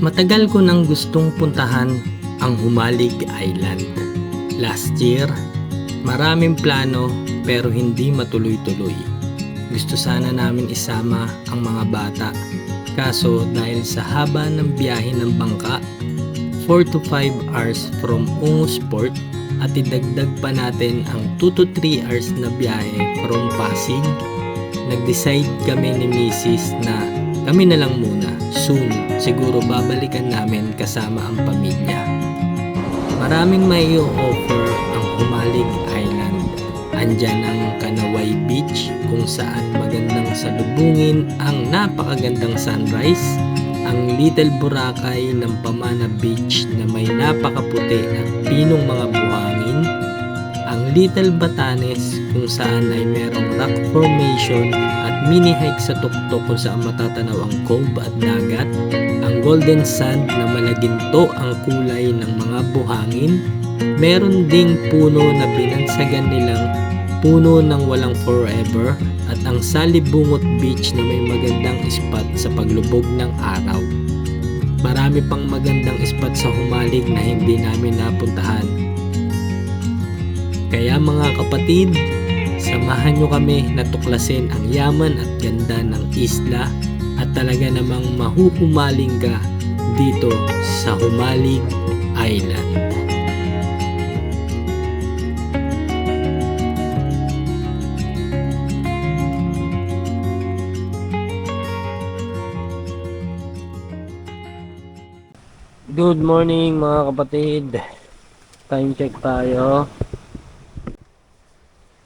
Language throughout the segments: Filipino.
Matagal ko nang gustong puntahan ang Humalig Island. Last year, maraming plano pero hindi matuloy-tuloy. Gusto sana namin isama ang mga bata. Kaso dahil sa haba ng biyahe ng bangka, 4 to 5 hours from Ungus Port at idagdag pa natin ang 2 to 3 hours na biyahe from Pasig, nag-decide kami ni Mrs. na kami na lang muna. Soon, siguro babalikan namin kasama ang pamilya. Maraming may offer ang Humalig Island. Andyan ang Kanaway Beach kung saan magandang salubungin ang napakagandang sunrise. Ang Little Boracay ng Pamana Beach na may napakaputi at pinong mga buhangin. Ang Little Batanes kung saan ay merong rock formation at mini hike sa tuktok kung saan matatanaw ang cove at dagat. Ang Golden Sand na malaginto ang kulay ng mga buhangin. Meron ding puno na binansagan nilang puno ng walang forever at ang Salibungot Beach na may magandang spot sa paglubog ng araw. Marami pang magandang spot sa Humalig na hindi namin napuntahan. Kaya mga kapatid, samahan nyo kami na tuklasin ang yaman at ganda ng isla at talaga namang mahuhumaling ka dito sa Humalig Island. Good morning mga kapatid. Time check tayo.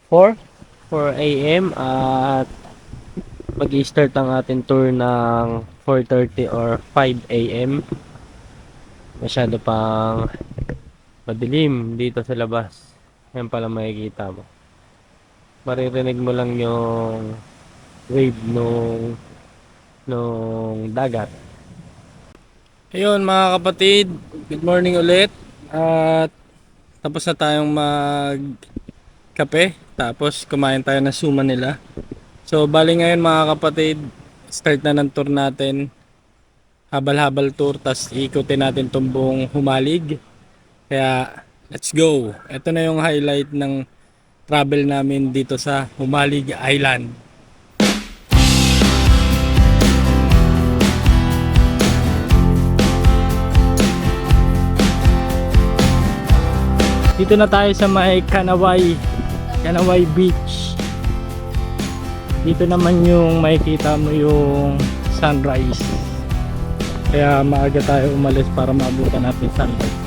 4 4 a.m. at mag-start ang ating tour ng 4.30 or 5 a.m. Masyado pang madilim dito sa labas. Yan pala makikita mo. Maririnig mo lang yung wave nung nung dagat. Ayun mga kapatid, good morning ulit. At tapos na tayong mag kape. Tapos kumain tayo ng suma nila. So bali ngayon mga kapatid, start na ng tour natin. Habal-habal tour, tas ikutin natin tong buong humalig. Kaya let's go. Ito na yung highlight ng travel namin dito sa Humalig Island. Dito na tayo sa may Kanaway Kanaway Beach. Dito naman yung makikita mo yung sunrise. Kaya maaga tayo umalis para maabutan natin sunrise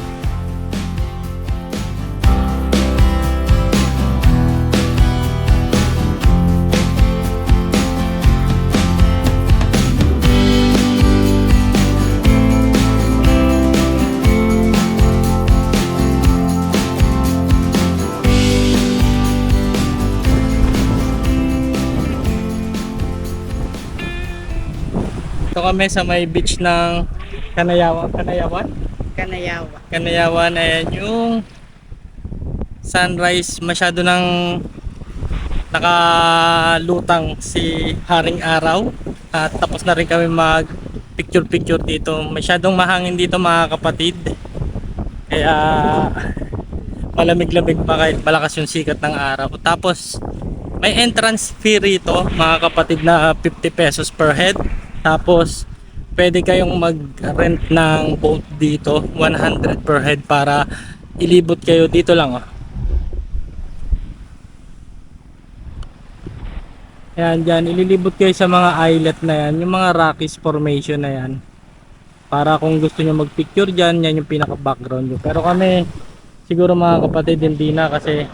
kami sa may beach ng Kanayawan Kanayawan? Kanayawa. Kanayawan ayan yung sunrise. Masyado nang nakalutang si Haring Araw. At tapos na rin kami mag picture picture dito. Masyadong mahangin dito mga kapatid. Kaya malamig-lamig pa kahit malakas yung sikat ng araw. Tapos may entrance fee rito mga kapatid na 50 pesos per head tapos pwede kayong mag-rent ng boat dito 100 per head para ilibot kayo dito lang oh. Yan dyan, ililibot kayo sa mga islet na yan, yung mga Rockies formation na yan. Para kung gusto nyo mag-picture dyan, yan yung pinaka-background nyo. Pero kami, siguro mga kapatid, hindi na kasi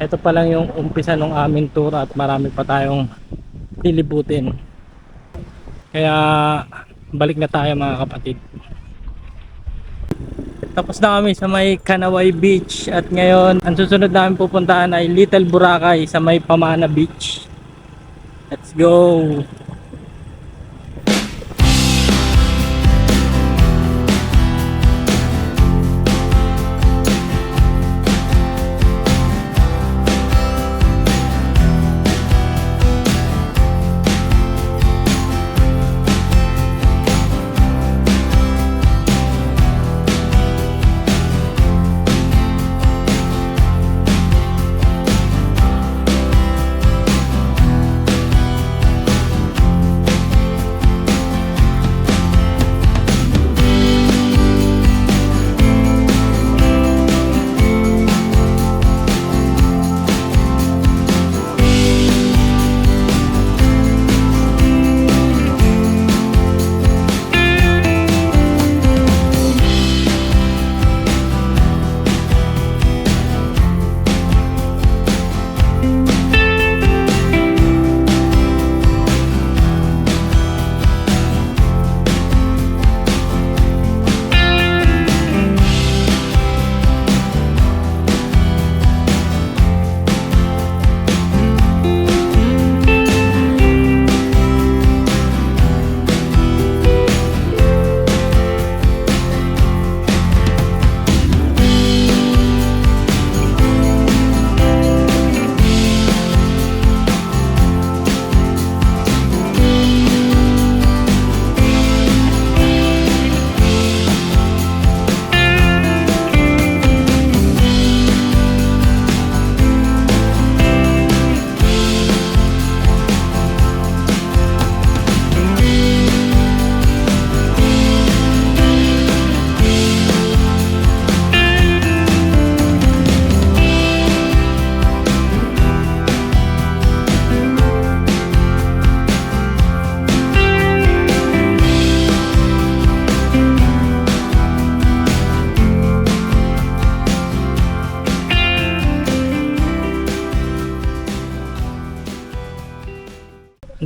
ito pa lang yung umpisa ng aming tour at marami pa tayong lilibutin. Kaya balik na tayo mga kapatid. Tapos na kami sa may Kanaway Beach at ngayon ang susunod namin pupuntahan ay Little Boracay sa may Pamana Beach. Let's go!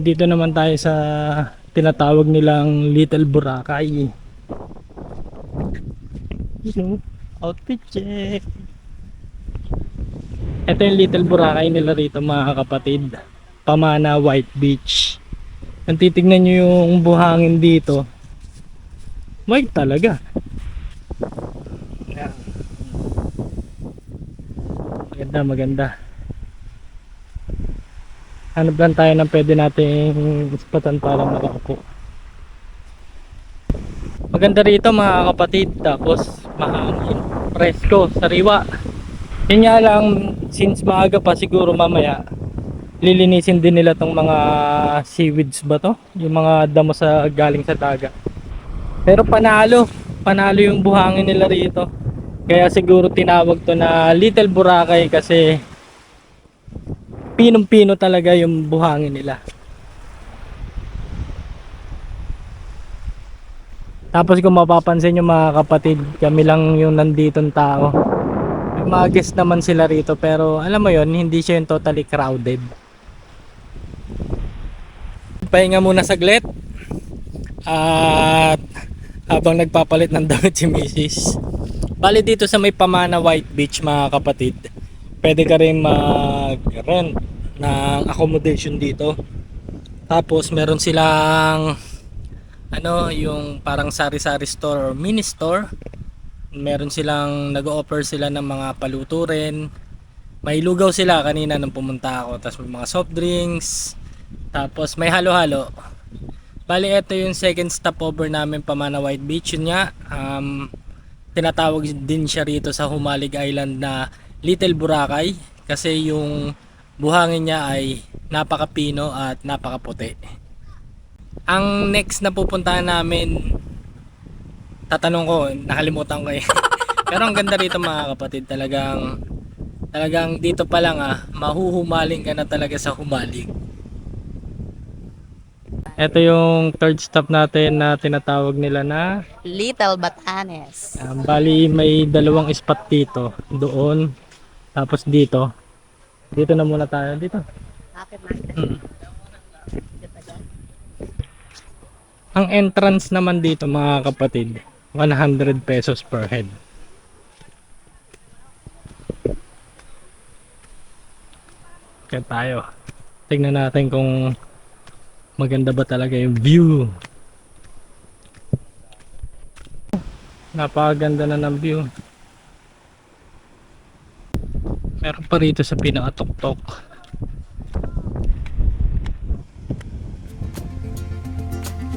Dito naman tayo sa tinatawag nilang Little Boracay. Know, outfit check. Ito yung Little Boracay nila rito mga kapatid. Pamana White Beach. Kung titignan nyo yung buhangin dito, white talaga. Maganda, maganda. Hanap lang tayo ng pwede nating ispatan para makaupo. Maganda rito mga kapatid, tapos mahangin, presko, sariwa. Yun nga lang, since maaga pa siguro mamaya, lilinisin din nila tong mga seaweeds ba to? Yung mga damo sa galing sa dagat. Pero panalo, panalo yung buhangin nila rito. Kaya siguro tinawag to na Little Boracay kasi pinong-pino talaga yung buhangin nila. Tapos kung mapapansin nyo mga kapatid, kami lang yung nanditong tao. May mga guest naman sila rito pero alam mo yon hindi siya yung totally crowded. Pahinga muna saglit. At habang nagpapalit ng damit si Mrs. Bali dito sa may Pamana White Beach mga kapatid, pwede ka rin mag-rent ng accommodation dito. Tapos meron silang ano, yung parang sari-sari store or mini store. Meron silang nag-offer sila ng mga paluto rin. May lugaw sila kanina nung pumunta ako. Tapos may mga soft drinks. Tapos may halo-halo. Bali, ito yung second stopover namin Pamana White Beach. Yun nga, um, tinatawag din siya rito sa Humalig Island na Little Boracay. Kasi yung buhangin niya ay napakapino at napakaputi. Ang next na pupuntahan namin, tatanong ko, nakalimutan ko eh. Pero ang ganda rito mga kapatid, talagang talagang dito pa lang ah, mahuhumaling ka na talaga sa humaling. Ito yung third stop natin na tinatawag nila na Little Batanes. um, bali may dalawang spot dito, doon, tapos dito. Dito na muna tayo, dito. Kapit natin. Mm. Ang entrance naman dito mga kapatid, 100 pesos per head. Kaya tayo. Tingnan natin kung maganda ba talaga yung view. Napakaganda na ng view. Meron pa rito sa pinakatuktok.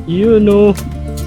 You know. Pababa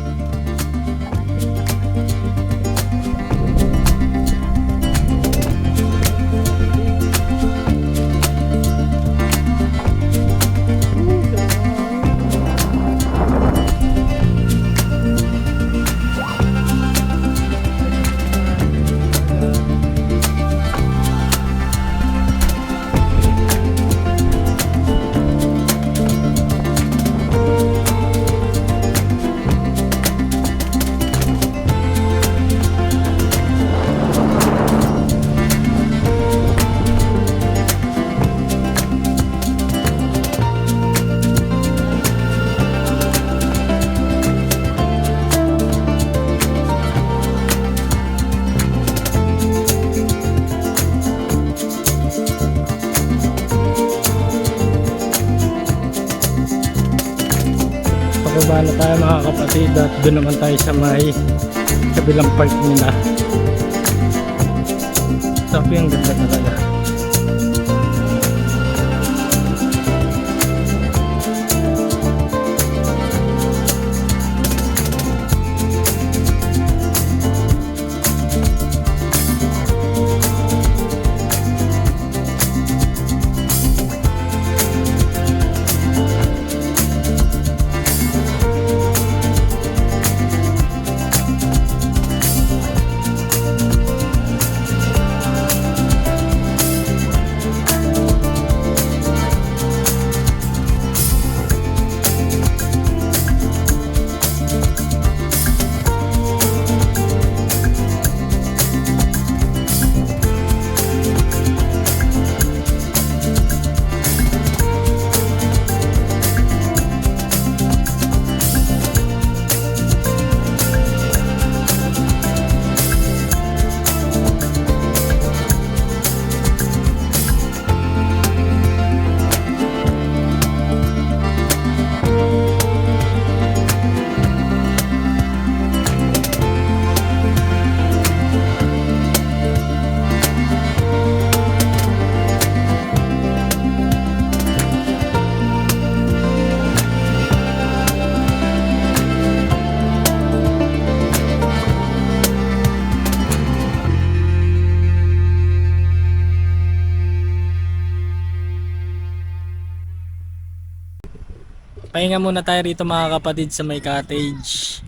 doon naman tayo sa may kabilang park nila. Pahinga muna tayo rito mga kapatid sa may cottage.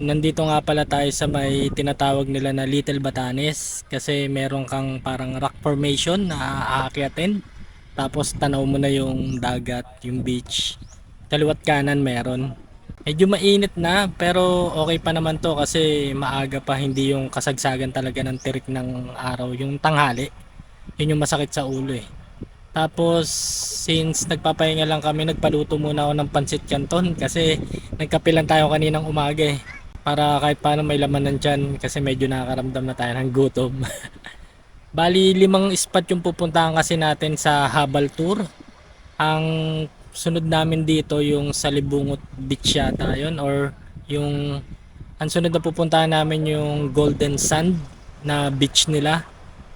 Nandito nga pala tayo sa may tinatawag nila na Little Batanes kasi meron kang parang rock formation na aakyatin. Tapos tanaw mo na yung dagat, yung beach. Kaliwat kanan meron. Medyo mainit na pero okay pa naman to kasi maaga pa hindi yung kasagsagan talaga ng tirik ng araw, yung tanghali. Yun yung masakit sa ulo eh. Tapos since nagpapahinga lang kami, nagpaluto muna ako ng pansit canton kasi nagkapilan tayo kaninang umaga eh. Para kahit paano may laman ng tiyan kasi medyo nakakaramdam na tayo ng gutom. Bali limang spot yung pupuntahan kasi natin sa Habal Tour. Ang sunod namin dito yung sa Libungot Beach yata yun or yung ang sunod na pupuntahan namin yung Golden Sand na beach nila.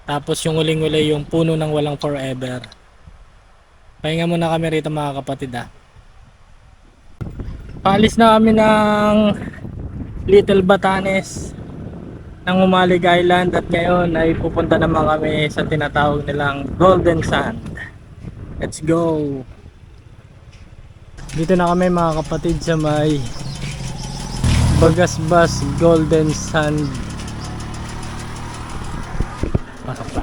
Tapos yung uling-uli yung puno ng walang forever. Pahinga muna kami rito mga kapatid ah. Paalis na kami ng Little Batanes ng Umalig Island at ngayon ay pupunta naman kami sa tinatawag nilang Golden Sand. Let's go! Dito na kami mga kapatid sa may Bagasbas Golden Sand. Pasok tayo.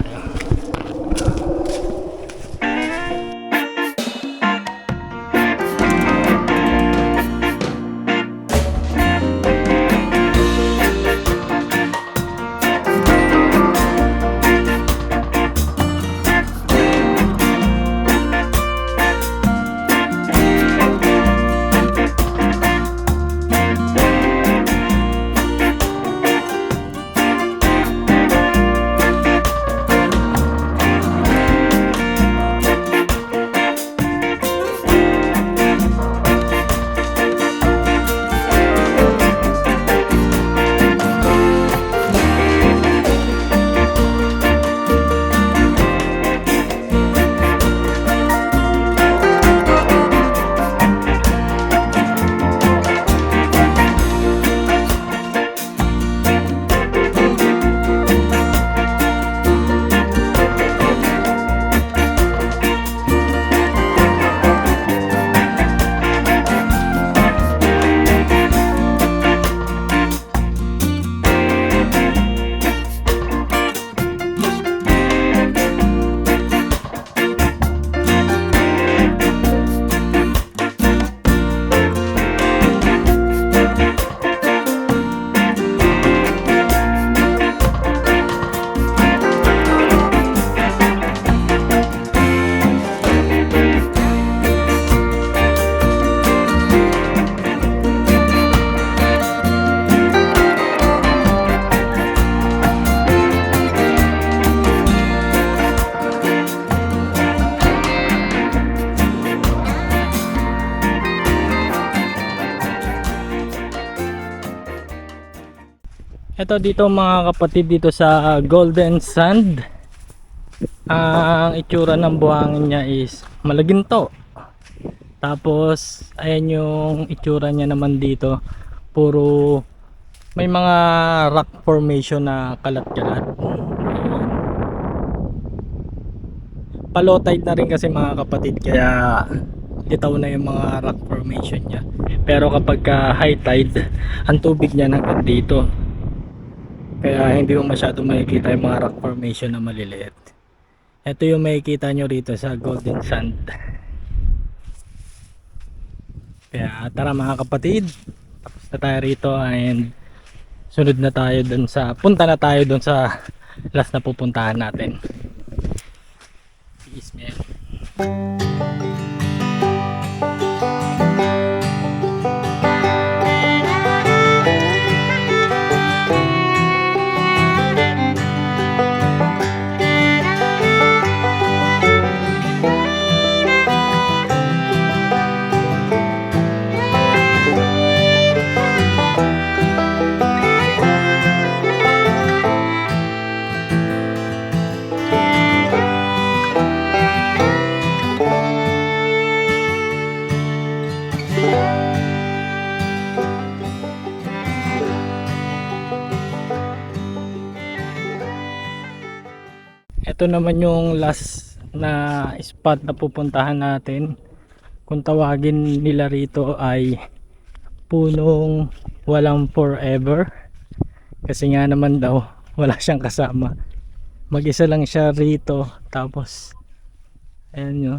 Ito dito mga kapatid dito sa Golden Sand. Ang itsura ng buhangin niya is malaginto. Tapos ayan yung itsura niya naman dito. Puro may mga rock formation na kalat-kalat. Palotide na rin kasi mga kapatid kaya litaw na yung mga rock formation niya. Pero kapag ka high tide, ang tubig niya hanggang dito. Kaya hindi mo masyado makikita yung mga rock formation na maliliit. Ito yung makikita nyo rito sa Golden Sand. Kaya tara mga kapatid, tapos na tayo rito and sunod na tayo dun sa, punta na tayo dun sa last na pupuntahan natin. Peace man. Ito naman yung last na spot na pupuntahan natin. Kung tawagin nila rito ay punong walang forever. Kasi nga naman daw wala siyang kasama. Mag-isa lang siya rito tapos ayan nyo.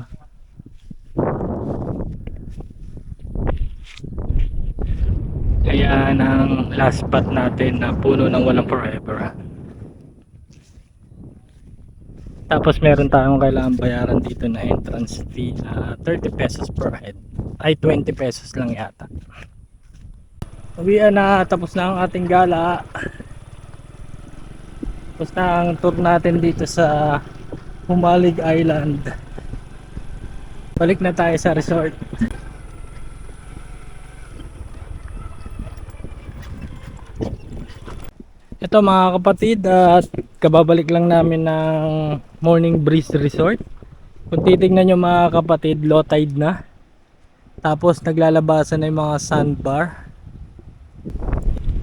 Kaya ng last spot natin na puno ng walang forever tapos meron tayong kailangan bayaran dito na entrance fee na 30 pesos per head ay 20 pesos lang yata Uwian na, tapos na ang ating gala. Tapos na ang tour natin dito sa Humalig Island. Balik na tayo sa resort. Ito mga kapatid at kababalik lang namin ng Morning Breeze Resort. Kung titignan nyo mga kapatid, low tide na. Tapos naglalabasan na yung mga sandbar.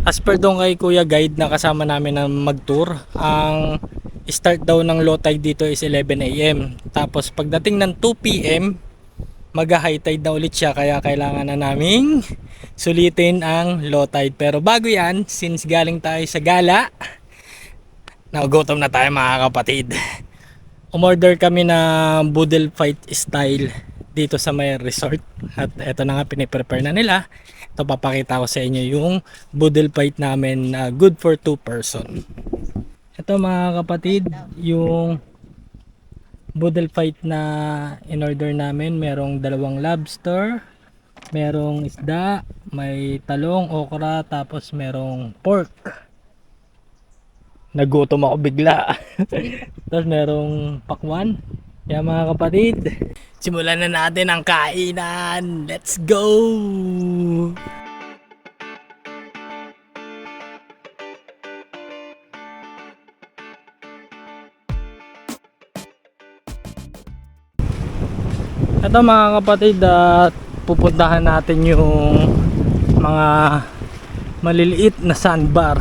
As per doon kay Kuya Guide na kasama namin na mag-tour, ang start daw ng low tide dito is 11 a.m. Tapos pagdating ng 2 p.m., mag-high tide na ulit siya kaya kailangan na naming sulitin ang low tide. Pero bago yan, since galing tayo sa gala, nagugutom na tayo mga kapatid. Umorder kami na boodle fight style dito sa may resort at eto na nga piniprepare na nila ito papakita ko sa inyo yung boodle fight namin na good for 2 person ito mga kapatid yung boodle fight na in order namin merong dalawang lobster merong isda may talong, okra tapos merong pork. Nagutom ako bigla. Tapos merong pakwan. Kaya mga kapatid. Simulan na natin ang kainan. Let's go ito mga kapatid at pupuntahan natin yung mga maliliit na sandbar.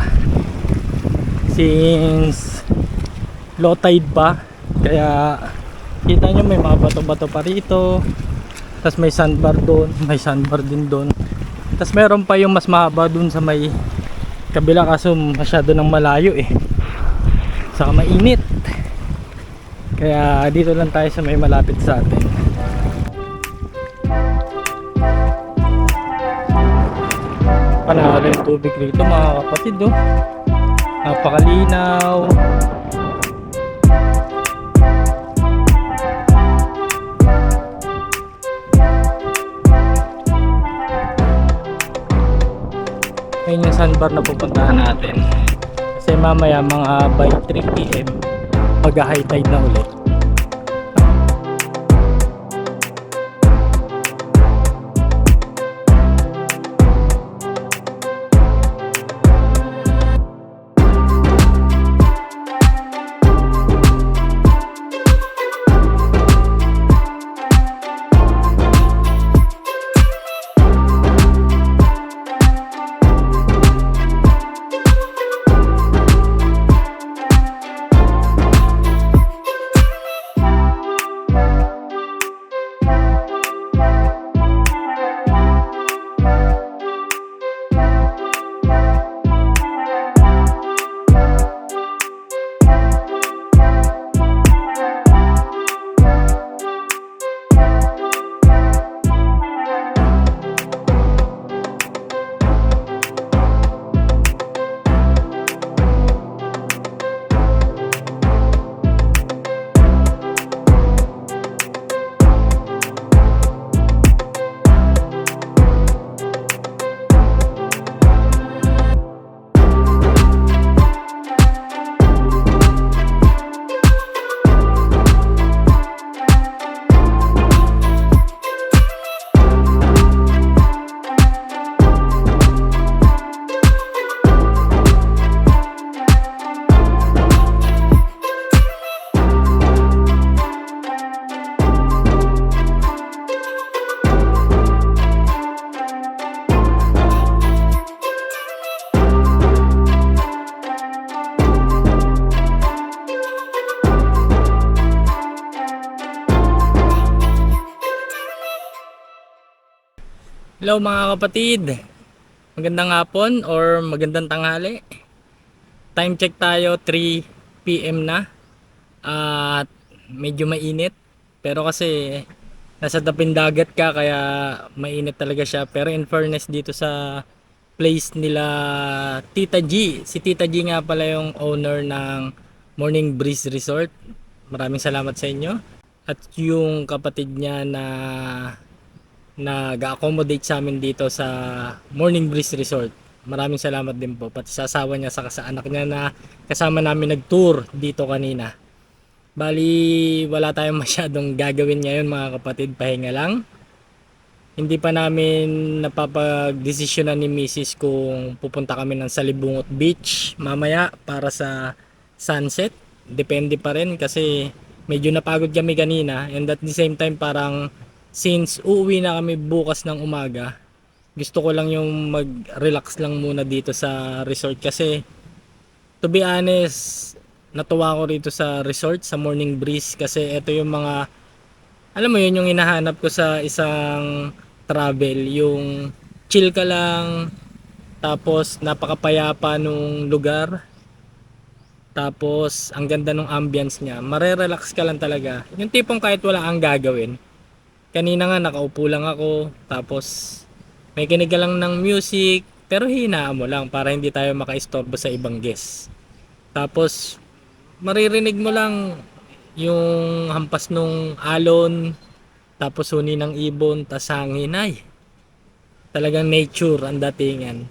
Since low tide pa kaya kita nyo may mga bato bato pa rito. Tapos may sandbar doon may sandbar din doon. Tapos meron pa yung mas mahaba doon sa may kabila kaso masyado ng malayo eh. Saka mainit. Kaya dito lang tayo sa may malapit sa atin panalo yung tubig rito mga kapatid oh. napakalinaw Ayun yung sandbar na pupuntahan natin. Kasi mamaya mga by 3pm mag high tide na ulit. Hello mga kapatid. Magandang hapon or magandang tanghali. Time check tayo 3 PM na. At medyo mainit. Pero kasi nasa taping dagat ka kaya mainit talaga siya. Pero in fairness dito sa place nila Tita G. Si Tita G nga pala yung owner ng Morning Breeze Resort. Maraming salamat sa inyo. At yung kapatid niya na nag-accommodate sa amin dito sa Morning Breeze Resort. Maraming salamat din po. Pati sa asawa niya, saka sa anak niya na kasama namin nag-tour dito kanina. Bali, wala tayong masyadong gagawin ngayon mga kapatid. Pahinga lang. Hindi pa namin napapag-desisyonan ni Mrs. kung pupunta kami ng Salibungot Beach mamaya para sa sunset. Depende pa rin kasi medyo napagod kami kanina and at the same time parang since uuwi na kami bukas ng umaga gusto ko lang yung mag-relax lang muna dito sa resort kasi to be honest natuwa ko rito sa resort sa Morning Breeze kasi ito yung mga alam mo yun yung hinahanap ko sa isang travel yung chill ka lang tapos napakapayapa nung lugar tapos ang ganda ng ambience niya marerelax ka lang talaga. Yung tipong kahit wala ang gagawin kanina nga nakaupo lang ako tapos may kinig lang ng music pero hinaan mo lang para hindi tayo makaistorbo sa ibang guests. Tapos maririnig mo lang yung hampas nung alon tapos huni ng ibon tas hangin. Ay talagang nature ang datingan.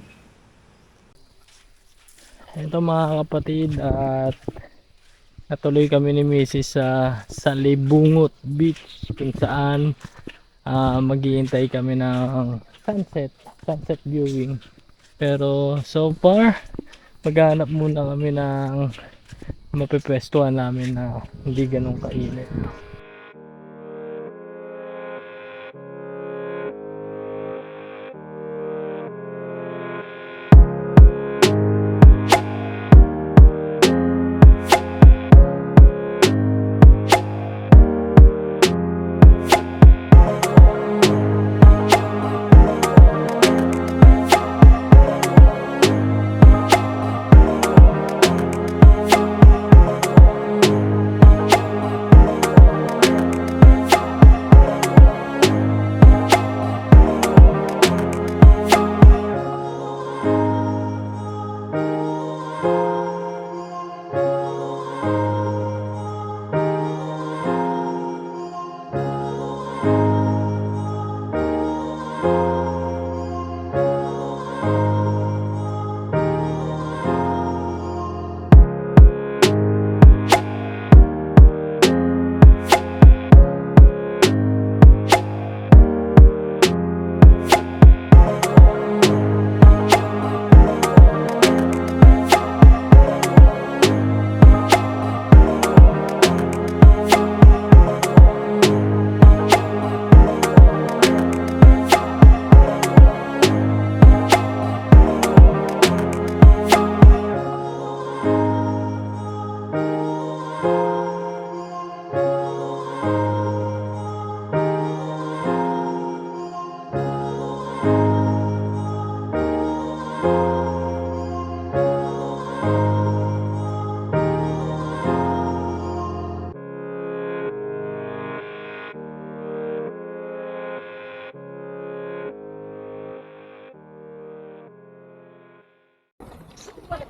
Ito mga kapatid at natuloy kami ni Mrs. sa sa Libungot Beach kung saan ah maghihintay kami ng sunset sunset viewing pero so far maghanap muna kami ng mapipwestuhan namin na hindi ganun kainit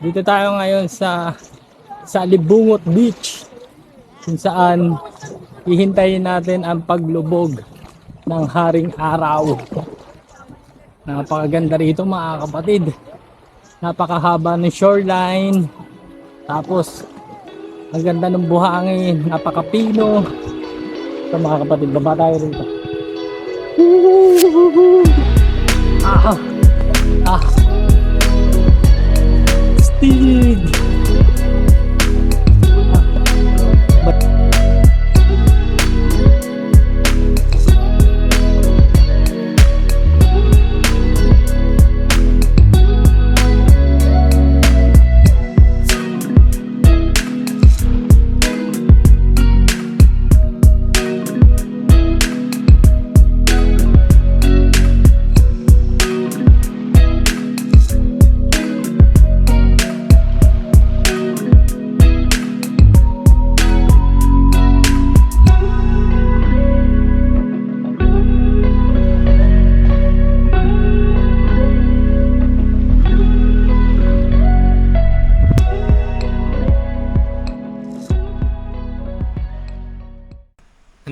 Dito tayo ngayon sa sa Libungot Beach kung saan hihintayin natin ang paglubog ng haring araw. Napakaganda rito mga kapatid. Napakahaba ng shoreline. Tapos ang ganda ng buhangin, napakapino. Ito mga kapatid, baba tayo rito. Ah! Ah! You.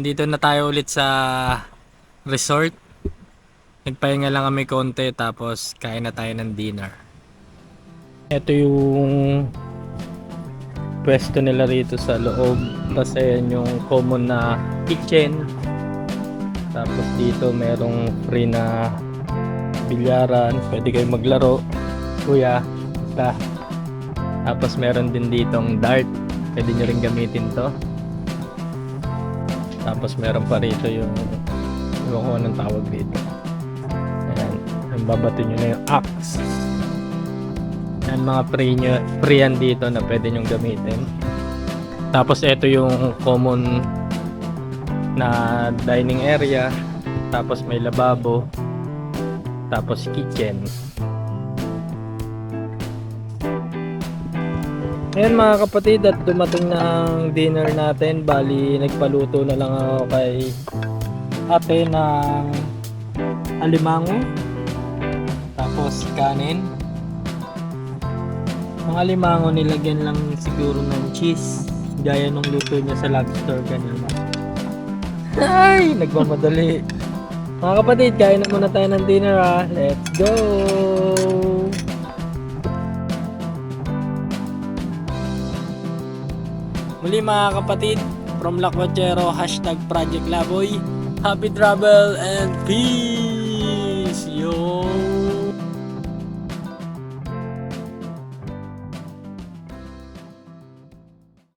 Nandito na tayo ulit sa resort. Nagpahinga lang kami konti tapos kain na tayo ng dinner. Ito yung pwesto nila rito sa loob. Tapos ayan yung common na kitchen. Tapos dito merong free na bilyaran. Pwede kayo maglaro. Kuya, isa. Tapos meron din ditong dart. Pwede nyo rin gamitin to. Tapos meron pa rito yung yung kung anong tawag dito. Ayan. Ang babato nyo na yung axe. Yan mga free, nyo, free yan dito na pwede nyong gamitin. Tapos ito yung common na dining area. Tapos may lababo. Tapos kitchen. Ngayon mga kapatid at dumating na ang dinner natin. Bali nagpaluto na lang ako kay ate ng alimango. Tapos kanin. Ang alimango nilagyan lang siguro ng cheese. Gaya nung luto niya sa lobster kanina. Ay! Nagmamadali. Mga kapatid, kain na muna tayo ng dinner ah. Let's go! Muli mga kapatid, from Lakwachero, hashtag Project Laboy, happy travel and peace!